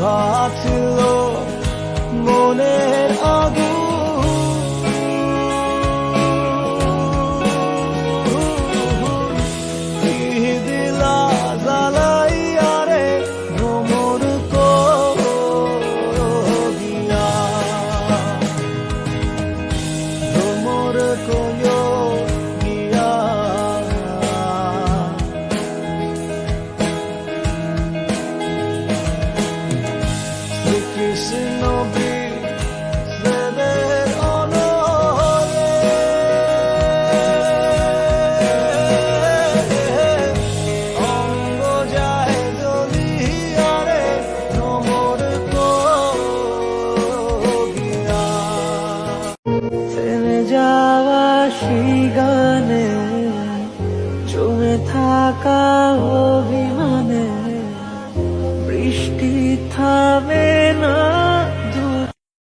নিভাছিল মনের আগুন। কি টানে জমে থাকা অভিমানে বৃষ্টি থামে